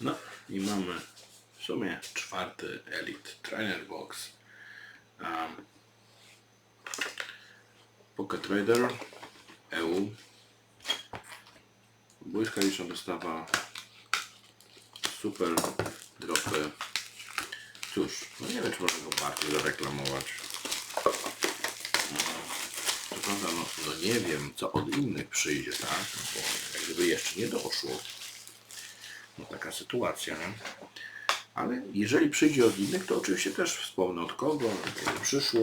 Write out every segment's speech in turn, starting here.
No i mamy w sumie czwarty Elite Trainer Box. Um, Pocket Raider EU. Błyskawiczna dostawa. Super dropy. Cóż, no nie wiem czy można go bardziej zareklamować. No, prawda, no, no nie wiem co od innych przyjdzie, tak? Bo jak gdyby jeszcze nie doszło. No taka sytuacja, nie? Ale jeżeli przyjdzie od innych, to oczywiście też wspomnę od kogo, kiedy przyszło.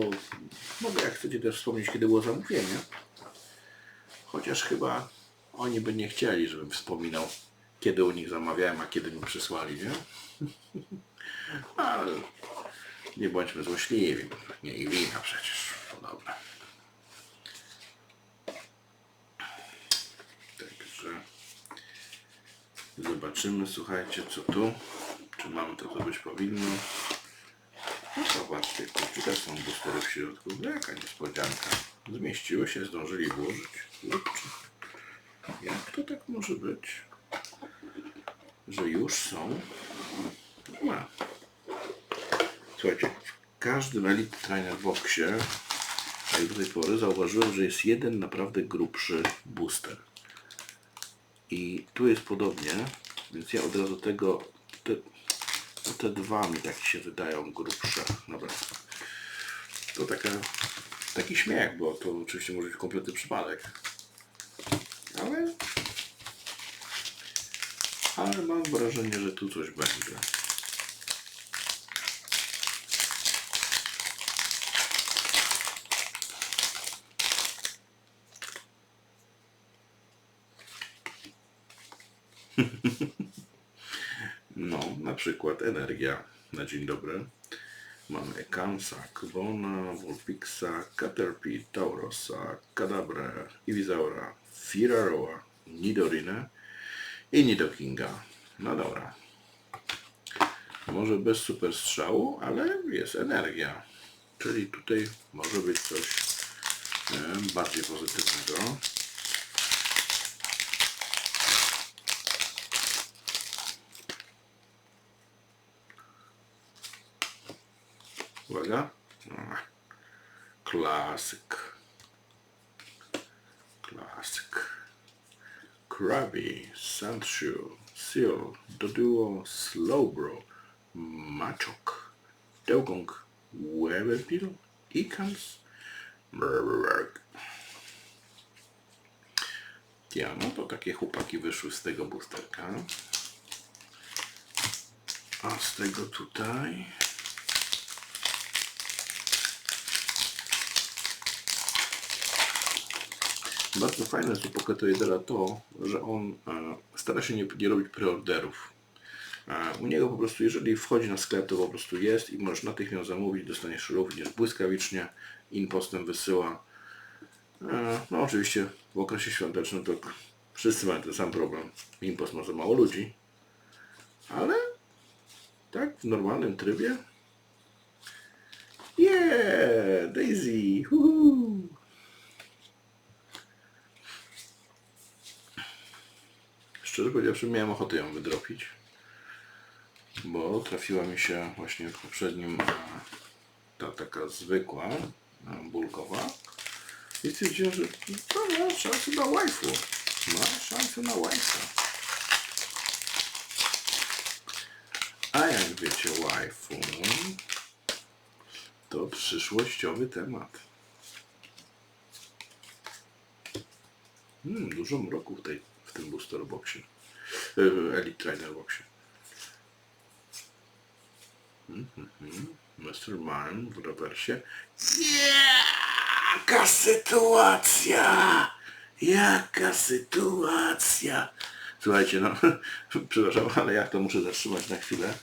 Mogę jak chcecie też wspomnieć, kiedy było zamówienie. Chociaż chyba oni by nie chcieli, żebym wspominał, kiedy u nich zamawiałem, a kiedy mi przysłali, nie? Ale nie bądźmy złośliwi. Nie ich wina przecież. No dobra. Także zobaczymy, słuchajcie, co tu. Czy mamy to, co być powinno. No zobaczcie, kurczę, też są boostery w środku. Jaka niespodzianka. Zmieściły się, zdążyli włożyć. Kurczę. Jak to tak może być? Że już są? No. Słuchajcie, w każdym Elite Trainer Boxie, jak do tej pory, zauważyłem, że jest jeden naprawdę grubszy booster. I tu jest podobnie, więc ja od razu tego, te, te dwa mi tak się wydają grubsze. Dobra. To taka, taki śmiech, bo to oczywiście może być kompletny przypadek. Ale, ale mam wrażenie, że tu coś będzie. Na przykład energia na dzień dobry. Mamy Ekansa, Kwona, Vulpixa, Caterpie, Taurosa, Kadabrę, Iwizaura, Firaroa, Nidorinę i Nidokinga. No dobra. Może bez super strzału, ale jest energia. Czyli tutaj może być coś bardziej pozytywnego. Uwaga. Klasyk. Klasyk. Krabby, Sandshoe, Seal, Doduo, Slowbro, Machok, Dogong, Weberpil, Ikans, Brrrr. Ja, no to takie chłopaki wyszły z tego boosterka. A z tego tutaj... Bardzo fajne z Pocket Raidera to, że on e, stara się nie, nie robić preorderów. E, u niego po prostu, jeżeli wchodzi na sklep, to po prostu jest i możesz natychmiast zamówić, dostaniesz również błyskawicznie, impostem wysyła. E, no oczywiście w okresie świątecznym to wszyscy mają ten sam problem. Impost ma za mało ludzi. Ale tak w normalnym trybie. Yeah! Daisy! Woohoo! Szczerze powiedziawszy, miałem ochotę ją wydropić, bo trafiła mi się właśnie w poprzednim ta taka zwykła, bulkowa i stwierdziłem, że to ma szansę na waifu. Ma szansę na waifu. A jak wiecie, waifu to przyszłościowy temat. Hmm, dużo mroku tej, tym booster boxie. Yy, Elite Trainer boxie. Mhm, Mr. Mime w rewersie. Jaka sytuacja! Jaka sytuacja! Słuchajcie, no, przepraszam, ale ja to muszę zatrzymać na chwilę.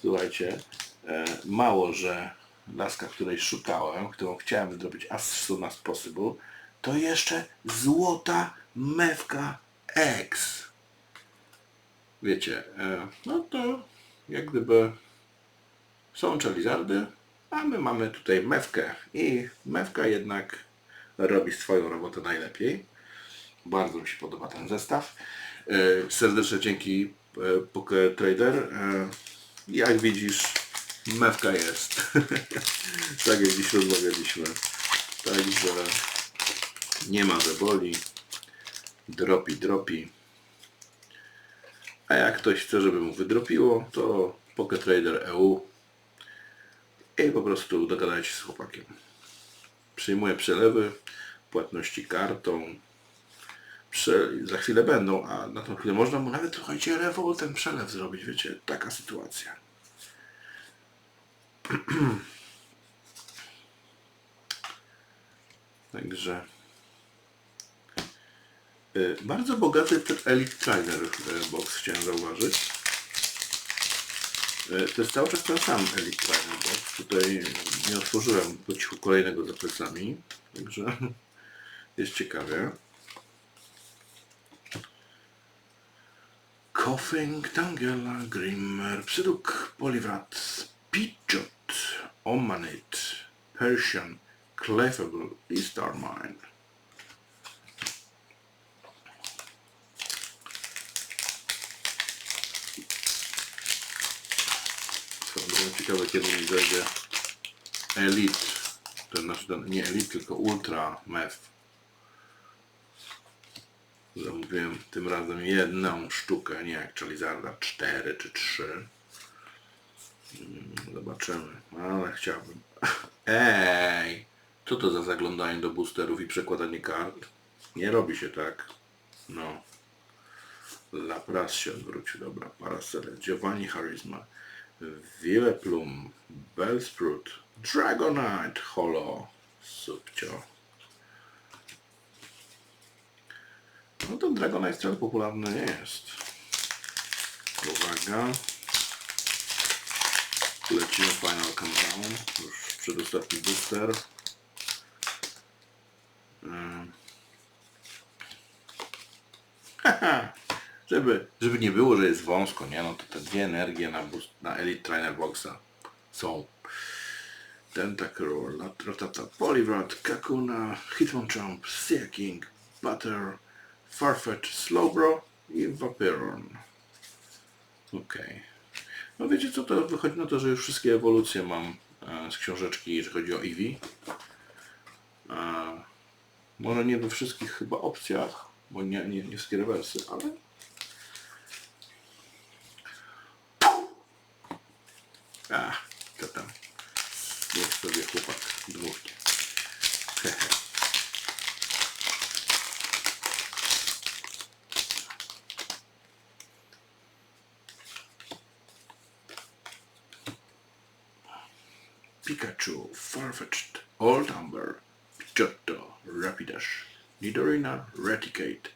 Słuchajcie, e, mało, że laska, której szukałem, którą chciałem zrobić as soon as possible, to jeszcze złota mewka X. Wiecie, e, no to jak gdyby są Charizardy, a my mamy tutaj mewkę i mewka jednak robi swoją robotę najlepiej. Bardzo mi się podoba ten zestaw. E, Serdeczne dzięki e, Poker Trader. Jak widzisz, mewka jest. tak jak dziś rozmawialiśmy. Także nie ma że boli. Dropi, dropi. A jak ktoś chce, żeby mu wydropiło, to Poker Trader EU i po prostu dogadajcie się z chłopakiem. Przyjmuję przelewy, płatności kartą. Prze... Za chwilę będą, a na tą chwilę można mu nawet słuchajcie rewoltem przelew zrobić, wiecie, taka sytuacja. Także bardzo bogaty ten Elite Trainer y, Box chciałem zauważyć. Y, To jest cały czas ten sam Elite Trainer Box. Tutaj nie otworzyłem po cichu kolejnego za plecami. Także jest ciekawie. Coughing, Tangela, Grimmer, Psyduk, Poliwrat, Pidgeot, Omanit, Persian, Clefable i Starmine. Są bardzo ciekawe, kiedy mi zajdzie Elite. To znaczy ten, nie Elite, tylko Ultra Meth. Zamówiłem tym razem jedną sztukę, nie jak Charizarda 4 czy 3. Mm, Zobaczymy, ale chciałbym. Ej! Co to za zaglądanie do boosterów i przekładanie kart? Nie robi się tak. No. Lapras się odwrócił, dobra. Parasele, Giovanni Charisma, Willeplum, Bellsprout, Dragonite, Holo, Subcio. No ten Dragonite wcale popularny nie jest. Uwaga. Lecimy Final Countdown. Już przedostatni booster. Haha. Żeby, żeby nie było, że jest wąsko, nie? No to te dwie energie na, na Elite Trainer Boxa są. Tentacruel, Ratata, Poliwrath, Kakuna, Hitmonchamp, Sea King, Butter, Farfetch, Slowbro i Vaporeon. Okej. No wiecie co, to wychodzi na to, że już wszystkie ewolucje mam e, z książeczki, jeżeli chodzi o Eevee. E, może nie we wszystkich chyba opcjach, bo nie, nie, nie wszystkie rewersy, ale... A, to tam. Niech sobie chłopak dmuchnie. Pikachu, Farfetch'd, Old Umber, Pidgeotto, Rapidash, Nidorina, Raticate,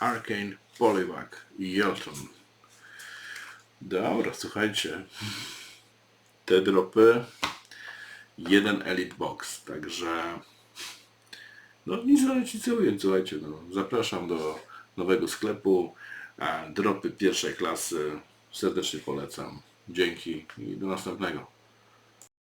Arcane, Poliwag i Yelton. Dobra, słuchajcie. Te dropy. Jeden Elite Box, także no nic ująć, słuchajcie, no, zapraszam do nowego sklepu. Dropy pierwszej klasy serdecznie polecam. Dzięki i do następnego.